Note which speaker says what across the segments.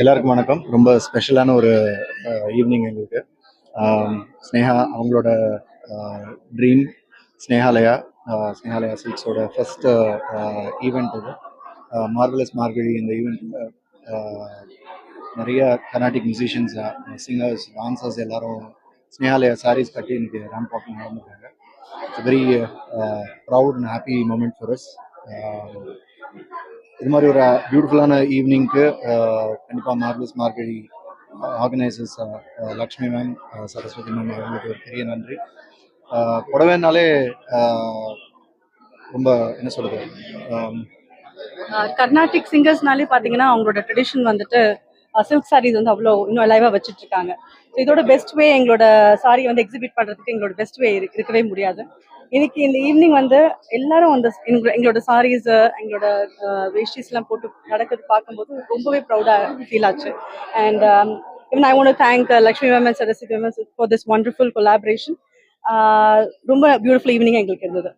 Speaker 1: எல்லாருக்கும் வணக்கம். ரொம்ப ஸ்பெஷலான ஒரு ஈவினிங் எங்களுக்கு. ஸ்னேகா அவங்களோட ட்ரீம் ஸ்னேகாலயா ஸ்னேகாலயா ஸ்வீட்ஸோட ஃபர்ஸ்ட் ஈவெண்ட் இது. மார்வலஸ் மார்கழி இந்த ஈவெண்ட்டில் நிறைய கர்நாடிக் மியூசிஷியன்ஸ் சிங்கர்ஸ் டான்சர்ஸ் எல்லாரும் ஸ்னேகாலயா சாரீஸ் கட்டி இன்னைக்கு ramp walking நடந்துருக்காங்க it's very proud and happy moment for us இது மாதிரி ஒரு பியூட்டிஃபுல்லான ஈவினிங்க்கு கண்டிப்பாக marvellous Margazhi organisers Lakshmi ma'am Saraswati ma'am அவங்களுக்கு ஒரு பெரிய நன்றி. Uh, புடவைனாலே uh, ரொம்ப என்ன சொல்றது um, uh,
Speaker 2: கர்நாடிக் சிங்கர்ஸ்னாலே பார்த்தீங்கன்னா அவங்களோட ட்ரெடிஷன் வந்துட்டு சில்க் சாரீஸ் வந்து அவ்வளோ இன்னும் அலைவாக வச்சுட்டு இருக்காங்க ஸோ இதோட பெஸ்ட் வே எங்களோட சாரி வந்து எக்ஸிபிட் பண்ணுறதுக்கு எங்களோட பெஸ்ட் வே இருக்கவே முடியாது. இன்னைக்கு இந்த ஈவினிங் வந்து எல்லாரும் அந்த எங்களோட சாரீஸ் எங்களோட வேஷ்டிஸ்லாம் போட்டு நடக்கிறது பார்க்கும்போது ரொம்பவே ப்ரௌடாக ஃபீல் ஆச்சு. And thank uh, Lakshmi Ma'am and Saraswati Ma'am for this wonderful collaboration. Uh, ரொம்ப பியூட்டிஃபுல் ஈவினிங் எங்களுக்கு இருந்தது.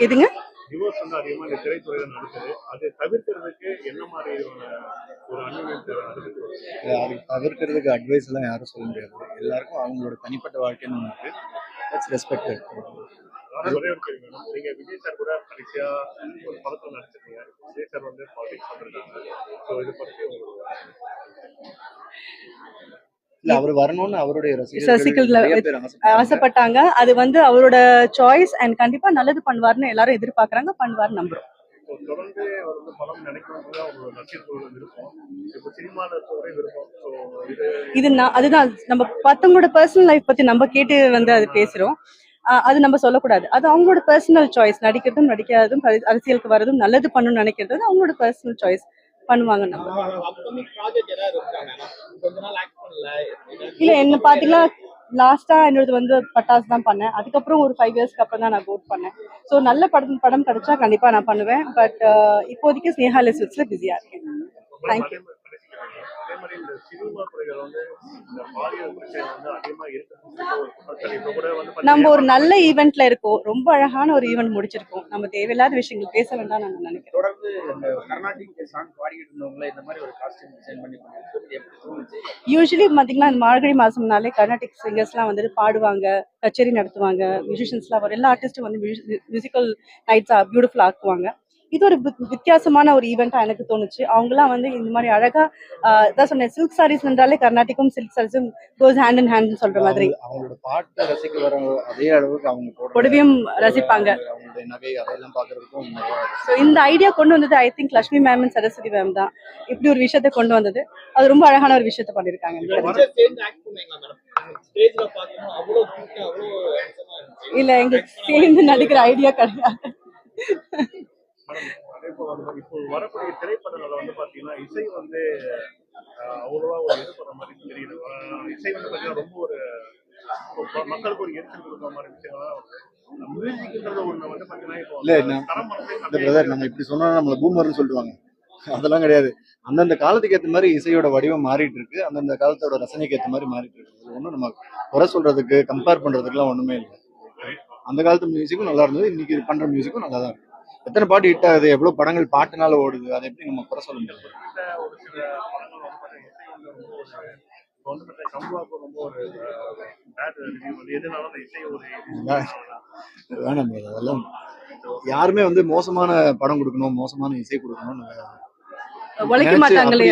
Speaker 2: எதுங்க?
Speaker 3: டிவோர்ஸ் வந்து அதிகமா இந்த திரைத்துறையில நடக்குது. அதை தவிர்க்கிறதுக்கு என்ன மாதிரியான ஒரு நடக்குது
Speaker 1: அது தவிர்க்கிறதுக்கு அட்வைஸ் எல்லாம் யாரும் சொல்ல முடியாது. எல்லாருக்கும் அவங்களோட தனிப்பட்ட வாழ்க்கைன்னு ஒன்று இருக்கு. தட்ஸ் ரெஸ்பெக்டட்
Speaker 3: ஒரே ஒரு கேள்வி மேடம். நீங்க விஜய் சார் கூட கடைசியா ஒரு படத்துல நடிச்சிருக்கீங்க. விஜய் சார் வந்து பாலிடிக்ஸ் வந்திருக்காங்க ஸோ இது பத்தி உங்களுக்கு
Speaker 1: இல்ல அவர் வரணும்னு அவருடைய ஆசைப்படுறாங்க.
Speaker 2: ஆசைப்பட்டாங்க. அது வந்து அவரோட சாய்ஸ் அண்ட் கண்டிப்பா நல்லது பண்ணுவார்னு எல்லாரும் எதிர்பார்க்கறாங்க பண்ணுவார் நம்புறோம்.
Speaker 3: தொடர்ந்து அவர் வந்து படம் நினைக்கிறது அவங்களோட ரசிகர்களோட விருப்பம். இப்போ சினிமாவில் இருக்கவரே விருப்பம். ஸோ இது
Speaker 2: நான் அதுதான். நம்ம மத்தவங்களோட பர்சனல் லைஃப் பத்தி நம்ம கேட்டு வந்து அது பேசுறோம். அது நம்ம சொல்லக்கூடாது. அது அவங்களோட பர்சனல் சாய்ஸ் நடிக்கிறதும் நடிக்காததும் அரசி- அரசியலுக்கு வரதும் நல்லது பண்ணணும்னு நினைக்கிறது அவங்களோட பர்சனல் சாய்ஸ் பண்ணுவாங்க. இல்ல என்ன பாத்தீங்கன்னா லாஸ்டா என்னோடது வந்து பட்டாஸ் தான் பண்ணேன். அதுக்கப்புறம் ஒரு ஃபைவ் இயர்ஸ்க்கு அப்புறம் தான் நான் கோட் பண்ணேன். ஸோ நல்ல படம் படம் கிடைச்சா கண்டிப்பா நான் பண்ணுவேன். பட் இப்போதைக்கு ஸ்னேஹா லிஸ்ட்ல பிஸியா இருக்கேன்.
Speaker 3: அதே மாதிரி இந்த சினிமா துறைகள் வந்து இந்த பாலியல் பிரச்சனை வந்து அதிகமா வந்து
Speaker 2: நம்ம ஒரு நல்ல ஈவெண்ட்ல இருக்கோம். ரொம்ப அழகான ஒரு ஈவெண்ட் முடிச்சிருக்கோம். நம்ம தேவையில்லாத விஷயங்கள் பேச வேண்டாம் நான் நினைக்கிறேன்.
Speaker 4: தொடர்ந்து இந்த கர்நாடிக் சாங் பாடிக்கிட்டு இருந்தவங்கள இந்த மாதிரி ஒரு காஸ்டியூம் டிசைன் பண்ணி
Speaker 2: யூஸ்வலி பாத்தீங்கன்னா இந்த மார்கழி மாசம்னாலே கர்நாடிக் சிங்கர்ஸ்லாம் வந்துட்டு பாடுவாங்க கச்சேரி நடத்துவாங்க மியூசிஷியன்ஸ்லாம் வரும் எல்லா ஆர்டிஸ்டும் வந்து மியூசிக்கல் நைட்ஸ் பியூட்டிஃபுல் ஆக்குவாங்க. இது ஒரு வித்- வித்தியாசமான ஒரு ஈவெண்ட்டா எனக்கு தோணுச்சு. அவங்கலாம் வந்து இந்த மாதிரி அழகா ஆஹ் இதான் சொன்னேன் சில்க் சாரீஸ் என்றாலே கர்நாடிக்கும் சில்க் சாரீஸும் கோஸ் ஹேண்ட் இன் ஹேண்ட் சொல்ற மாதிரி.
Speaker 1: அவங்க- அவங்களோட பாட்டை ரசிக்க வர அதே அளவுக்கு அவங்க
Speaker 2: புடவையும் ரசிப்பாங்க. ஸோ இந்த ஐடியா கொண்டு வந்தது I think Lakshmi ma'am and Saraswati ma'am தான். இப்படி ஒரு விஷயத்த கொண்டு வந்தது. அது ரொம்ப அழகான ஒரு விஷயத்த பண்ணிருக்காங்க. இல்ல எங்களுக்கு சேர்ந்து நடிக்கிற ஐடியா கிடையாது
Speaker 3: மேடம் அதே போல வந்து இப்போ வரக்கூடிய திரைப்படங்கள்ல வந்து பாத்தீங்கன்னா இசை வந்து அவ்வளவா ஒரு இது பண்ண மாதிரி தெரியல ஆஹ், இசை வந்து பாத்தீங்கன்னா ரொம்ப ஒரு மக்களுக்கு ஒரு எரிச்சல் கொடுக்குற மாதிரி விஷயங்கள்லாம் வந்து மியூசிக்ன்றது இப்போ
Speaker 1: நம்ம இப்படி சொன்னா நம்மள பூமர்னு சொல்லுவாங்க அதெல்லாம் கிடையாது. அந்தந்த காலத்துக்கு ஏத்த மாதிரி இசையோட வடிவம் மாறிட்டு இருக்கு. அந்தந்த காலத்தோட ரசனைக்கு ஏத்த மாதிரி மாறிட்டு இருக்கு. ஒண்ணும் நம்ம குறை சொல்றதுக்கு கம்பேர் பண்றதுக்குலாம் ஒண்ணுமே இல்லை. அந்த காலத்து மியூசிக்கும் நல்லா இருந்தது. இன்னைக்கு பண்ற மியூசிக்கும் நல்லா தான் இருக்கு. எத்தனை பாட்டு ஹிட் ஆகுது? எவ்வளவு படங்கள் பாட்டுனால ஓடுது? அதை எப்படி நம்ம குறை சொல்ல முடியாது வேணாம். அதெல்லாம் யாருமே வந்து மோசமான படம் கொடுக்கணும் மோசமான இசை கொடுக்கணும்னு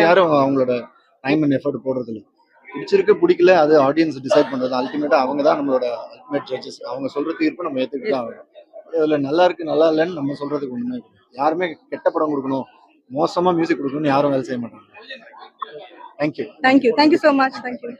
Speaker 1: யாரும் அவங்களோட டைம் அண்ட் எஃபர்ட் போடுறது இல்ல பிடிச்சிருக்கு பிடிக்கல அது ஆடியன்ஸ் டிசைட் பண்றது. அல்டிமேட்டா அவங்க தான் நம்மளோட அல்டிமேட் ஜட்ஜஸ் அவங்க சொல்ற தீர்ப்பு நம்ம ஏத்துக்கிட்டு தான் ஆகணும். இதுல நல்லா இருக்கு நல்லா இல்லைன்னு நம்ம சொல்றதுக்கு ஒன்றுமே யாருமே கெட்ட படம் கொடுக்கணும் மோசமா மியூசிக் கொடுக்கணும்னு யாரும் வேலை செய்ய மாட்டாங்க. Thank you
Speaker 2: thank you thank you so much thank you